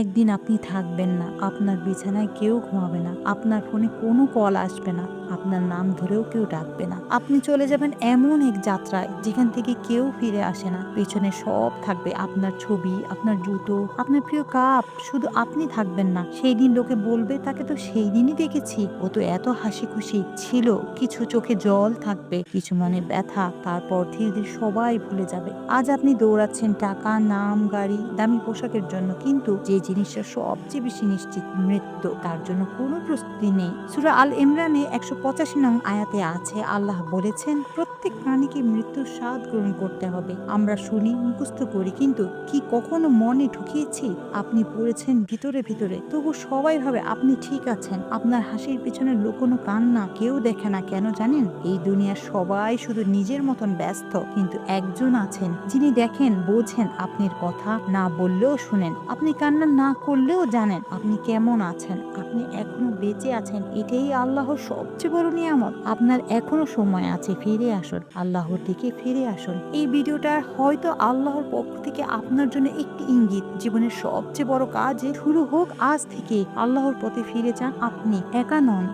একদিন আপনি থাকবেন না, আপনার বিছানায় কেউ ঘুমাবে না, আপনার ফোনে কোনো কল আসবে না, আপনার নাম ধরেও কেউ ডাকবে না। আপনি চলে যাবেন এমন এক যাত্রায় যেখান থেকে কেউ ফিরে আসে না। পেছনে সব থাকবে, আপনার ছবি, আপনার জুতো, আপনার প্রিয় কাপ, শুধু আপনি থাকবেন না। সেই দিন লোকে বলবে, তাকে তো সেই দিনই দেখেছি। ও তো এত হাসি খুশি ছিল, কিছু চোখে জল থাকবে, কিছু মনে ব্যথা, তারপর ধীরে ধীরে সবাই ভুলে যাবে। আজ আপনি দৌড়াচ্ছেন টাকা, নাম, গাড়ি, দামি পোশাকের জন্য। কিন্তু যে জিনিসটা সবচেয়ে বেশি নিশ্চিত মৃত্যু। তার জন্য কোনো প্রস্তুতি নেই। সুরা আল ইমরানে একশো পঁচাশি নং আয়াতে আছে, আল্লাহ বলেছেন, প্রত্যেক প্রাণীকে মৃত্যুর স্বাদ গ্রহণ করতে হবে। আমরা শুনি, মুখস্থ করি, কিন্তু কি কখনো মনে ঢুকিয়েছি আপনি পড়েছেন ভিতরে ভিতরে। তবু সবাই ভাবে আপনি ঠিক আছেন। আপনার হাসির পিছনে লুকোনো কান্না কেউ দেখে না, কেন জানেন? এই দুনিয়ার সবাই শুধু নিজের মতন ব্যস্ত। কিন্তু একজন আছেন, যিনি দেখেন, বোঝেন, আপনার কথা না বললেও শুনেন। আপনি কান্না না করলেও জানেন আপনি কেমন আছেন, আপনি এখনও বেঁচে আছেন, এটাই আল্লাহর সবচেয়ে বড় নিয়ামত। আপনার এখনও সময় আছে, ফিরে আসুন, আল্লাহর দিকে ফিরে আসুন। এই ভিডিওটা হয়তো আল্লাহর পক্ষ থেকে আপনার জন্য একটি ইঙ্গিত, জীবনের সবচেয়ে বড় কাজ শুরু হোক, আজ থেকে আল্লাহর পথে ফিরে যান আপনি, একা নন।